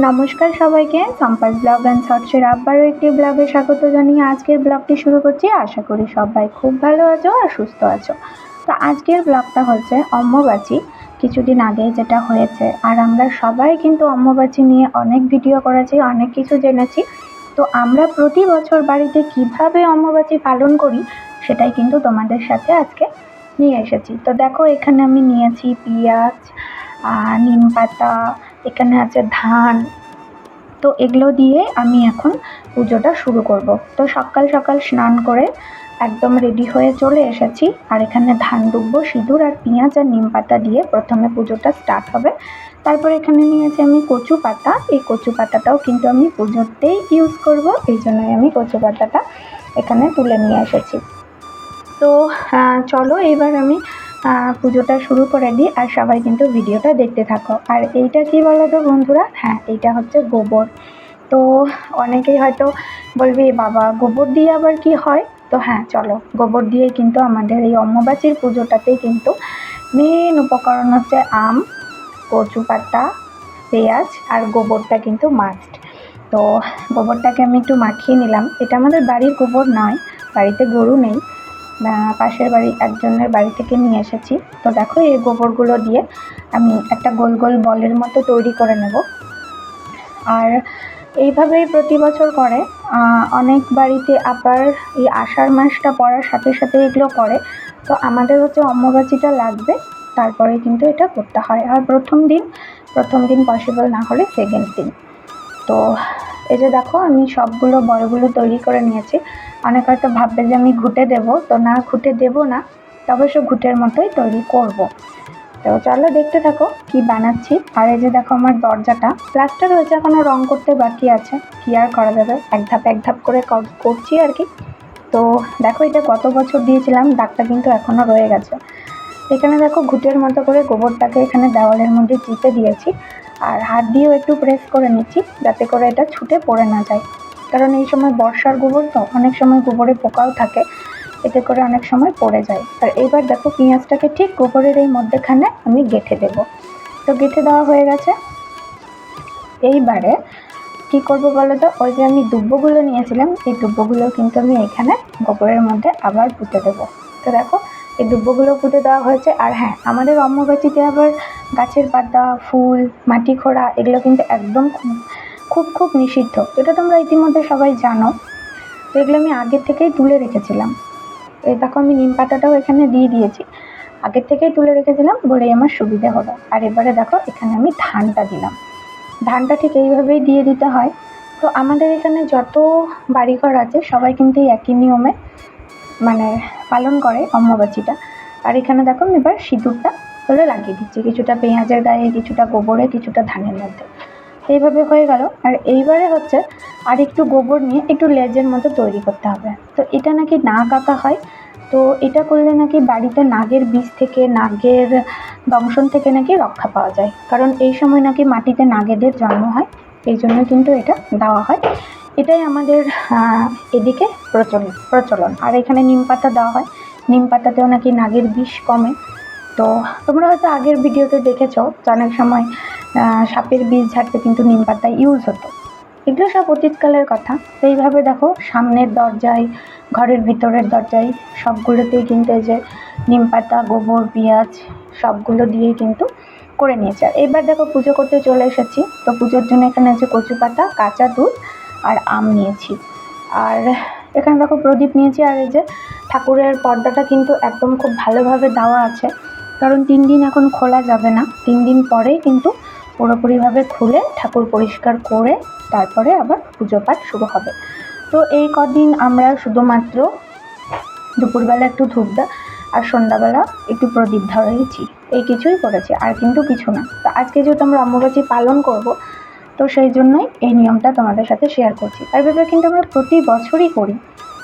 নমস্কার সবাইকে সম্পাস blog and শর্টসের আবারও একটি ব্লগে স্বাগত জানিয়ে আজকের ব্লগটি শুরু করছি। আশা করি সবাই খুব ভালো আছো আর সুস্থ আছো। তো আজকের ব্লগটা হচ্ছে অম্বুবাচী। কিছুদিন আগে যেটা হয়েছে, আর আমরা সবাই কিন্তু অম্বুবাচী নিয়ে অনেক ভিডিও করেছি, অনেক কিছু জেনেছি। তো আমরা প্রতি বছর বাড়িতে কীভাবে অম্বুবাচী পালন করি, সেটাই কিন্তু তোমাদের সাথে আজকে নিয়ে এসেছি। তো দেখো, এখানে আমি নিয়েছি পেঁয়াজ নিম পাতা এখানে আছে ধান। তো এগুলো দিয়ে আমি এখন পুজোটা শুরু করব। তো সকাল সকাল স্নান করে একদম রেডি হয়ে চলে এসেছি। আর এখানে ধান ডুববো সিঁদুর আর পেঁয়াজ আর নিম পাতা দিয়ে প্রথমে পুজোটা স্টার্ট হবে। তারপর এখানে নিয়েছি আমি কচু পাতা। এই কচু পাতাটাও কিন্তু আমি পুজোতেই ইউজ করব। এই জন্যই আমি কচু পাতাটা এখানে তুলে নিয়ে এসেছি। তো চলো এবার আমি পুজোটা শুরু করে দিই আর সবাই কিন্তু ভিডিওটা দেখতে থাকো। আর এইটা কি বলো তো বন্ধুরা? হ্যাঁ এইটা হচ্ছে গোবর। তো অনেকেই হয়তো বলবি, বাবা, গোবর দিয়ে আবার কি হয়? তো হ্যাঁ চলো, গোবর দিয়ে কিন্তু আমাদের এই অম্বুবাচীর পুজোটাতেই কিন্তু মেন উপকরণ হচ্ছে আম, কচু পাতা, পেঁয়াজ আর গোবরটা কিন্তু মাস্ট তো গোবরটাকে আমি একটু মাখিয়ে নিলাম। এটা আমাদের বাড়ির গোবর নয়, বাড়িতে গরু নেই। পাশের বাড়ি একজনের বাড়ি থেকে নিয়ে এসেছি। তো দেখো, এই গোবরগুলো দিয়ে আমি একটা গোল গোল বলের মতো তৈরি করে নেব। আর এইভাবেই প্রতি বছর করে। অনেক বাড়িতে আবার এই আষাঢ় মাসটা পড়ার সাথে সাথে এগুলো করে। তো আমাদের হচ্ছে অম্বুবাচীটা লাগবে, তারপরে কিন্তু এটা করতে হয়। আর প্রথম দিন প্রথম দিন পসিবল না হলে সেকেন্ড দিন। তো এই যে দেখো, আমি সবগুলো বলগুলো তৈরি করে নিয়েছি। অনেক হয়তো ভাববে যে আমি ঘুটে দেব। তো না, ঘুটে দেব না। তবে সে ঘুটের মতোই তৈরি করব। তো চলো দেখতে থাকো কি বানাচ্ছি। আর এই যে দেখো আমার দরজাটা। প্লাস্টার হয়েছে এখনও রং করতে বাকি আছে। কি আর করা যাবে? এক ধাপ এক ধাপ করে কর- করছি আর কি। তো দেখো এটা কত বছর দিয়েছিলাম, দাগটা কিন্তু এখনও রয়ে গেছে। এখানে দেখো ঘুটের মতো করে গোবরটাকে এখানে দেওয়ালের মধ্যে চিপে দিয়েছি। আর হাত দিয়েও একটু প্রেস করে নিচ্ছি, যাতে করে এটা ছুটে পড়ে না যায়। কারণ এই সময় বর্ষার গোবর তো অনেক সময় গোবরে পোকাও থাকে, এতে করে অনেক সময় পড়ে যায়। আর এবার দেখো পেঁয়াজটাকে ঠিক গোবরের এই মধ্যেখানে আমি গেঁথে দেব। তো গেঁথে দেওয়া হয়ে গেছে। এইবারে কি করব বলো তো? ওই যে আমি দুব্বগুলো নিয়েছিলাম, এই দুব্বগুলো কিন্তু আমি এখানে গোবরের মধ্যে আবার পুঁতে দেবো। তো দেখো, এই দুব্বগুলো পুঁতে দেওয়া হয়েছে। আর হ্যাঁ আমাদের অম্বুবাচীতে আবার গাছের পাতা, ফুল, মাটি খোঁড়া, এগুলো কিন্তু একদম খুব খুব নিষিদ্ধ এটা তোমরা ইতিমধ্যে সবাই জানো। তো এগুলো আমি আগের থেকেই তুলে রেখেছিলাম। এই দেখো আমি নিম পাতাটাও এখানে দিয়ে দিয়েছি। আগের থেকেই তুলে রেখেছিলাম, বলেই আমার সুবিধে হলো। আর এবারে দেখো, এখানে আমি ধানটা দিলাম। ধানটা ঠিক এইভাবেই দিয়ে দিতে হয়। তো আমাদের এখানে যত বাড়িঘর আছে, সবাই কিন্তু একই নিয়মে মানে পালন করে অম্বুবাচীটা। আর এখানে দেখো আমি এবার সিঁদুরটা হলে লাগিয়ে দিচ্ছি। কিছুটা পেঁয়াজের গায়ে, কিছুটা গোবরে, কিছুটা ধানের মধ্যে। এইভাবে হয়ে গেল। আর এইবারে হচ্ছে আর একটু গোবর নিয়ে একটু লেজের মতো তৈরি করতে হবে। তো এটা নাকি নাগ আঁকা হয়? তো এটা করলে নাকি বাড়িতে নাগের বীজ থেকে, নাগের দংশন থেকে নাকি রক্ষা পাওয়া যায়। কারণ এই সময় নাকি মাটিতে নাগেদের জন্ম হয়, এই জন্য কিন্তু এটা দেওয়া হয়। এটাই আমাদের এদিকে প্রচলন প্রচলন। আর এখানে নিম পাতা দেওয়া হয়। নিম পাতাতেও নাকি নাগের বিষ কমে। তো তোমরা হয়তো আগের ভিডিওতে দেখেছ অনেক সময় সাপের বীজ ঝাড়তে কিন্তু নিম পাতা ইউজ হতো। এগুলো সব অতীতকালের কথা। তো এইভাবে দেখো, সামনের দরজায়, ঘরের ভিতরের দরজায় সবগুলোতেই কিন্তু যে নিম পাতা, গোবর, পেঁয়াজ সবগুলো দিয়েই কিন্তু করে নিয়েছে আর এবার দেখো পুজো করতে চলে এসেছি। তো পুজোর জন্য এখানে আছে কচু পাতা, কাঁচা দুধ আর আম নিয়েছি। আর এখানে দেখো প্রদীপ নিয়েছি আর এই যে ঠাকুরের পর্দাটা কিন্তু একদম খুব ভালোভাবে দেওয়া আছে। কারণ তিন দিন এখন খোলা যাবে না। তিন দিন পরেই কিন্তু পুরোপুরিভাবে খুলে ঠাকুর পরিষ্কার করে তারপরে আবার পুজো পাঠ শুরু হবে। তো এই কদিন আমরা শুধুমাত্র দুপুরবেলা একটু ধূপদা আর সন্ধ্যাবেলা একটু প্রদীপ ধরেছি। এই কিছুই করেছি, আর কিন্তু কিছু না। তো আজকে যেহেতু আমরা অম্বুবাচী পালন করব, তো সেই জন্যই এই নিয়মটা তোমাদের সাথে শেয়ার করছি। আর ভেবে কিন্তু আমরা প্রতি বছরই করি।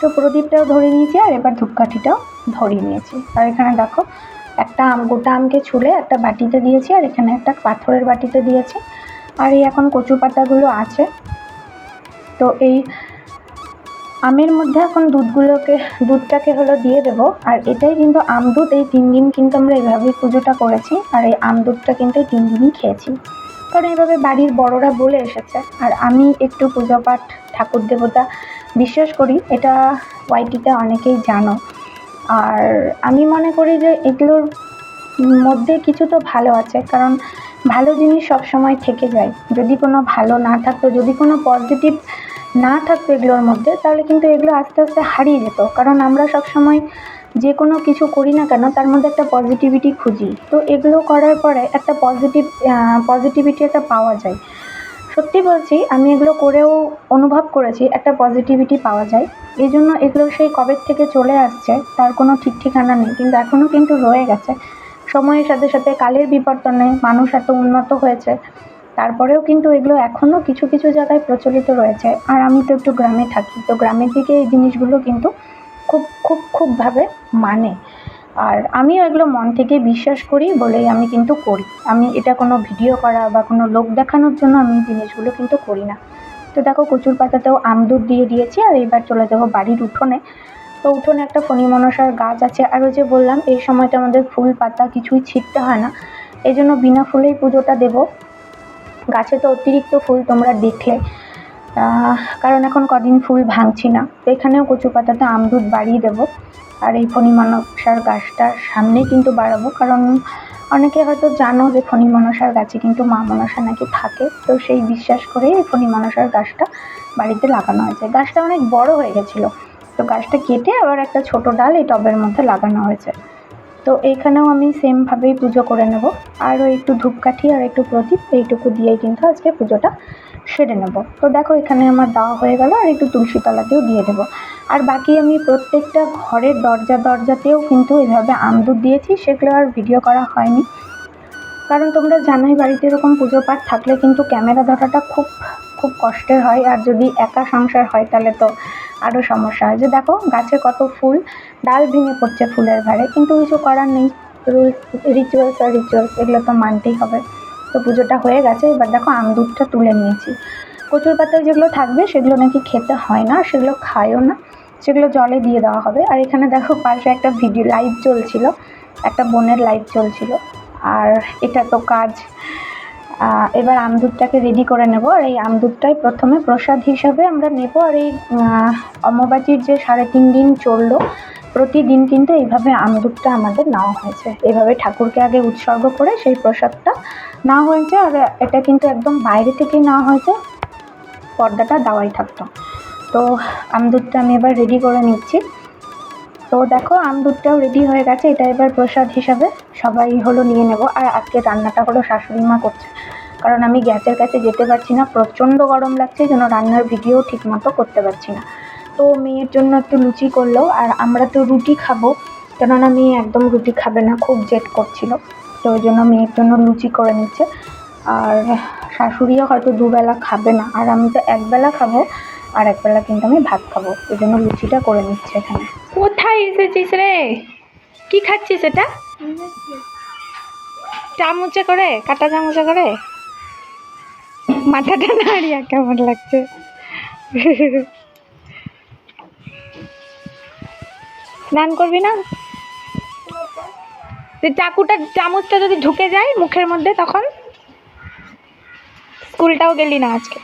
তো প্রদীপটাও ধরে নিয়েছি আর এবার ধূপকাঠিটাও ধরিয়ে নিয়েছি। আর এখানে দেখো একটা আম, গোটা আমকে ছুলে একটা বাটিতে দিয়েছি আর এখানে একটা পাথরের বাটিতে দিয়েছি। আর এই এখন কচু পাতাগুলো আছে। তো এই আমের মধ্যে এখন দুধগুলোকে, দুধটাকে হলো দিয়ে দেবো। আর এটাই কিন্তু আম দুধ, এই তিন দিন কিন্তু আমরা এইভাবেই পুজোটা করেছি। আর এই আম দুধটা কিন্তু এই তিন দিনই খেয়েছি। কারণ এইভাবে বাড়ির বড়রা বলে এসেছে। আর আমি একটু পুজো পাঠ ঠাকুর দেবতা বিশ্বাস করি, এটা ওয়াইটিতে অনেকেই জানো। আর আমি মনে করি যে এগুলোর মধ্যে কিছু তো ভালো আছে, কারণ ভালো জিনিস সবসময় থেকে যায়। যদি কোনো ভালো না থাকতো, যদি কোনো পজিটিভ না থাকতো এগুলোর মধ্যে, তাহলে কিন্তু এগুলো আস্তে আস্তে হারিয়ে যেত। কারণ আমরা সবসময় যে কোনো কিছু করি না কেন, তার মধ্যে একটা পজিটিভিটি খুঁজি। তো এগুলো করার পরে একটা পজিটিভ পজিটিভিটি একটা পাওয়া যায়। সত্যি বলছি, আমি এগুলো করেও অনুভব করেছি, একটা পজিটিভিটি পাওয়া যায়। এই জন্য এগুলো সেই কবে থেকে চলে আসছে, তার কোনো ঠিক ঠিকানা নেই, কিন্তু এখনও কিন্তু রয়ে গেছে। সময়ের সাথে সাথে কালের বিবর্তনে মানুষ এত উন্নত হয়েছে, তারপরেও কিন্তু এগুলো এখনও কিছু কিছু জায়গায় প্রচলিত রয়েছে। আর আমি তো একটু গ্রামে থাকি, তো গ্রামের দিকে এই জিনিসগুলো কিন্তু খুব খুব, খুবভাবে মানে। আর আমিও এগুলো মন থেকে বিশ্বাস করি বলেই আমি কিন্তু করি। আমি এটা কোনো ভিডিও করা বা কোনো লোক দেখানোর জন্য আমি জিনিসগুলো কিন্তু করি না। তো দেখো কচুর পাতাতেও আমদুর দিয়ে দিয়েছি আর এবার চলে যাব বাড়ির উঠোনে। তো উঠোনে একটা ফণি মনসার গাছ আছে আর ওই যে বললাম, এই সময়টা আমাদের ফুল পাতা কিছুই ছিটতে হয় না। এই জন্য বিনা ফুলেই পুজোটা দেবো। গাছে তো অতিরিক্ত ফুল তোমরা দেখলে। কারণ এখন কদিন ফুল ভাঙছি না। তো এখানেও কচু পাতাতে আমদুধ বাড়িয়ে দেবো। আর এই ফণি মনসার গাছটার সামনেই কিন্তু বাড়াবো। কারণ অনেকে হয়তো জানো যে ফণি মনসার গাছে কিন্তু মা মনসা নাকি থাকে। তো সেই বিশ্বাস করেই এই ফণি মনসার গাছটা বাড়িতে লাগানো হয়েছে। গাছটা অনেক বড় হয়ে গেছিল। তো গাছটা কেটে আবার একটা ছোট ডাল এই টবের মধ্যে লাগানো হয়েছে। তো এইখানেও আমি সেমভাবেই পুজো করে নেব। আরও একটু ধূপকাঠি আর একটু প্রদীপ এইটুকু দিয়েই কিন্তু আজকে পুজোটা সেরে নেব। তো দেখো এখানে আমার দেওয়া হয়ে গেল আর একটু তুলসী তলাতেও দিয়ে দেবো। আর বাকি আমি প্রত্যেকটা ঘরের দরজা দরজাতেও কিন্তু এভাবে আমদুর দিয়েছি, সেগুলো আর ভিডিও করা হয়নি। কারণ তোমরা জানোই বাড়িতে এরকম পুজো পাঠ থাকলে কিন্তু ক্যামেরা ধরাটা খুব খুব কষ্টের হয়। আর যদি একা সংসার হয় তাহলে তো আরও সমস্যা হয়। যে দেখো, গাছে কত ফুল, ডাল ভেঙে পড়ছে ফুলের ভারে কিন্তু কিছু করার নেই। রুলস রিচুয়ালস আর রিচুয়ালস এগুলো তো মানতেই হবে। তো পুজোটা হয়ে গেছে, এবার দেখো আমদুধটা তুলে নিয়েছি। কচুর পাতায় যেগুলো থাকবে, সেগুলো নাকি খেতে হয় না, সেগুলো খায়ও না। সেগুলো জলে দিয়ে দেওয়া হবে। আর এখানে দেখো পাশে একটা ভিডিও লাইভ চলছিল একটা বোনের লাইভ চলছিল। আর এটা তো কাজ। এবার আমদুধটাকে রেডি করে নেব। আর এই আমদুধটাই প্রথমে প্রসাদ হিসাবে আমরা নেব। আর এই আহ, যে সাড়ে তিন দিন চলল প্রতিদিন কিন্তু এইভাবে আমদুধটা আমাদের নেওয়া হয়েছে। এইভাবে ঠাকুরকে আগে উৎসর্গ করে সেই প্রসাদটা নেওয়া হয়েছে। আর এটা কিন্তু একদম বাইরে থেকেই নেওয়া হয়েছে। পর্দাটা দেওয়াই থাকতো। তো আমদুধটা আমি এবার রেডি করে নিচ্ছি। তো দেখো আমদুধটাও রেডি হয়ে গেছে। এটা এবার প্রসাদ হিসাবে সবাই হলো নিয়ে নেব। আর আজকে রান্নাটা হলো শাশুড়ি মা করছে। কারণ আমি গ্যাসের কাছে যেতে পারছি না। প্রচণ্ড গরম লাগছে, যেন রান্নার ভিডিও ঠিকমতো করতে পারছি না। তো মেয়ের জন্য একটু লুচি করল আর আমরা তো রুটি খাব। কেননা মেয়ে একদম রুটি খাবে না, খুব জেদ করছিল। তো ওই জন্য মেয়ের জন্য লুচি করে নিচ্ছে। আর শাশুড়িও হয়তো দুবেলা খাবে না। আর আমি তো একবেলা খাব। আর একবেলা কিন্তু আমি ভাত খাব, এই জন্য লুচিটা করে নিচ্ছে এখানে। কোথায় এসেছিস রে? কি খাচ্ছিস এটা? চামচে করে, কাটা চামচে করে? মাথাটা নাড়িয়া কেমন লাগছে? স্নান করবি না? যে চাকুটা, চামচটা যদি ঢুকে যায় মুখের মধ্যে তখন, স্কুলটাও গেলি না আজকে।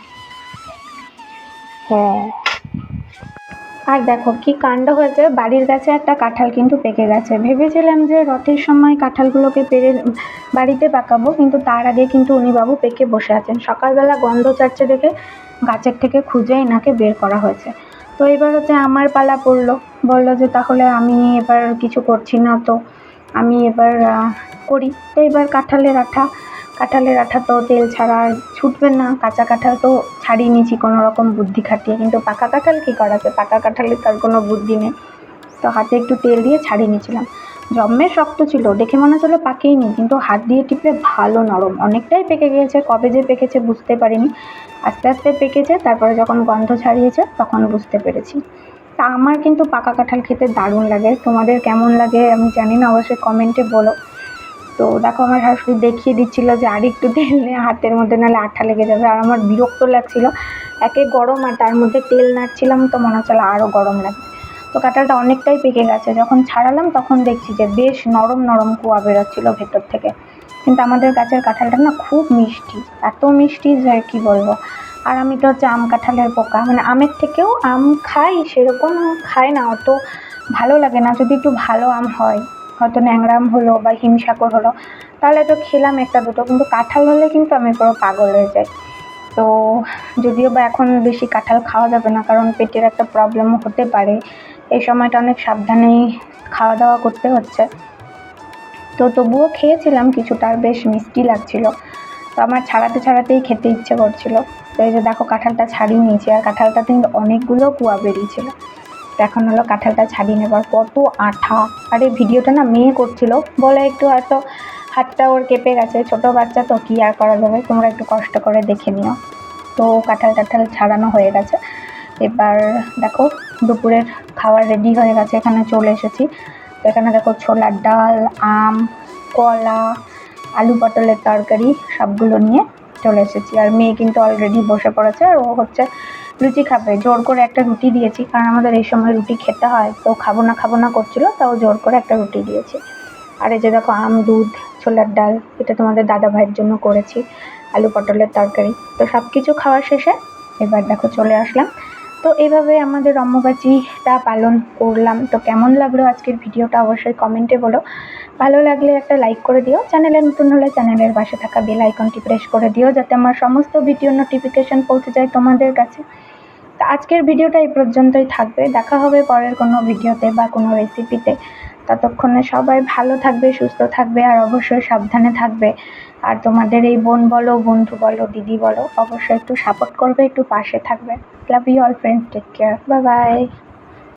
হ্যাঁ। আর দেখো কি কাণ্ড হয়েছে, বাড়ির কাছে একটা কাঁঠাল কিন্তু পেকে গেছে। ভেবেছিলাম যে রথের সময় কাঁঠালগুলোকে পেরে বাড়িতে পাকাবো, কিন্তু তার আগে কিন্তু উনি বাবু পেকে বসে আছেন। সকালবেলা গন্ধ ছাড়ছে দেখে গাছের থেকে খুঁজে এনাকে বের করা হয়েছে। তো এবার হচ্ছে আমার পালা পড়ল। বলল যে তাহলে আমি এবার কিছু করছি না তো, আমি এবার করি। তো এবার কাঁঠালের আঠা কাঁঠালের আঠা তো তেল ছাড়া ছুটবে না, কাঁচা কাঁঠাল তো ছাড়িয়ে নিয়েছি কোনো রকম বুদ্ধি খাটিয়ে, কিন্তু পাকা কাঁঠাল কী করা যায়? পাকা কাঁঠালে তার কোনো বুদ্ধি নেই। তো হাতে একটু তেল দিয়ে ছাড়িয়ে নিয়েছিলাম। জম্মের শক্ত ছিল, দেখে মনে হচ্ছিল পাকেইনি কিন্তু হাত দিয়ে টিপলে ভালো নরম। অনেকটাই পেকে গিয়েছে, কবে যে পেকেছে বুঝতে পারিনি। আস্তে আস্তে পেকেছে, তারপরে যখন গন্ধ ছাড়িয়েছে, তখন বুঝতে পেরেছি। তা আমার কিন্তু পাকা কাঁঠাল খেতে দারুণ লাগে। তোমাদের কেমন লাগে আমি জানি না, অবশ্যই কমেন্টে বলো। তো দেখো আমার শাশুড়ি দেখিয়ে দিচ্ছিল যে আর একটু তেল নিয়ে হাতের মধ্যে নাহলে আঠা লেগে যাবে। আর আমার বিরক্ত লাগছিল, একে গরম আর তার মধ্যে তেল নাড়ছিলাম তো মনে হচ্ছিল আরও গরম লাগবে। তো কাঁঠালটা অনেকটাই পেকে গেছে, যখন ছাড়ালাম তখন দেখছি যে বেশ নরম নরম কুয়া বেরোচ্ছিলো ভেতর থেকে। কিন্তু আমাদের গাছের কাঁঠালটা না খুব মিষ্টি, এত মিষ্টি যে কী বলব। আর আমি তো হচ্ছে আম কাঁঠালের পোকা মানে আমের থেকেও আম খাই, সেরকম খাই না, অত ভালো লাগে না। যদি একটু ভালো আম হয় হয়তো ন্যাংরাম হলো বা হিমসাগর হলো, তাহলে তো খেলাম একটা দুটো, কিন্তু কাঁঠাল হলে কিন্তু আমি পুরো পাগল হয়ে যাই। তো যদিও বা এখন বেশি কাঁঠাল খাওয়া যাবে না, কারণ পেটের একটা প্রবলেম হতে পারে। এই সময়টা অনেক সাবধানেই খাওয়া দাওয়া করতে হচ্ছে। তো তবুও খেয়েছিলাম কিছুটা, আর বেশ মিষ্টি লাগছিল। তো আমার ছাড়াতে ছাড়াতেই খেতে ইচ্ছে করছিল। তো এই যে দেখো, কাঁঠালটা ছাড়িয়ে নিয়েছি, আর কাঁঠালটা কিন্তু অনেকগুলো কুয়া বেরিয়েছিল। এখন হলো কাঁঠালটা ছাড়িয়ে নেবার কত আঠা। আর এই ভিডিওটা না মেয়ে করছিল। বলে একটু হয়তো হাতটা ওর কেঁপে গেছে। ছোটো বাচ্চা তো কী আর করা যাবে? তোমরা একটু কষ্ট করে দেখে নিও। তো কাঁঠাল টাঠাল ছাড়ানো হয়ে গেছে। এবার দেখো দুপুরের খাবার রেডি হয়ে গেছে। এখানে চলে এসেছি। তো এখানে দেখো ছোলার ডাল, আম, কলা, আলু পটলের তরকারি সবগুলো নিয়ে চলে এসেছি। আর মেয়ে কিন্তু অলরেডি বসে পড়েছে। আর ও হচ্ছে লুচি খাবে। জোর করে একটা রুটি দিয়েছি, কারণ আমাদের এই সময় রুটি খেতে হয়। তো খাব না খাব না করছিল, তাও জোর করে একটা রুটি দিয়েছি। আর এই যে দেখো, আম, দুধ, ছোলার ডাল, এটা তোমাদের দাদা ভাইয়ের জন্য করেছি, আলু পটলের তরকারি। তো সব কিছু খাওয়া শেষে এবার দেখো চলে আসলাম। তো এইভাবে আমাদের অম্বুবাচীটা পালন করলাম। তো কেমন লাগল আজকের ভিডিওটা অবশ্যই কমেন্টে বলো। ভালো লাগলে একটা লাইক করে দিও। চ্যানেলে নতুন হলে চ্যানেলের পাশে থাকা বেল আইকনটি প্রেস করে দিও, যাতে আমার সমস্ত ভিডিও নোটিফিকেশন পৌঁছে যায় তোমাদের কাছে। তো আজকের ভিডিওটা এই পর্যন্তই থাকবে। দেখা হবে পরের কোনো ভিডিওতে বা কোনো রেসিপিতে ততক্ষণে সবাই ভালো থাকবে, সুস্থ থাকবে আর অবশ্যই সাবধানে থাকবে। আর তোমাদের এই বোন বলো, বন্ধু বলো, দিদি বলো, অবশ্যই একটু সাপোর্ট করবে, একটু পাশে থাকবে। Love you all friends take care bye bye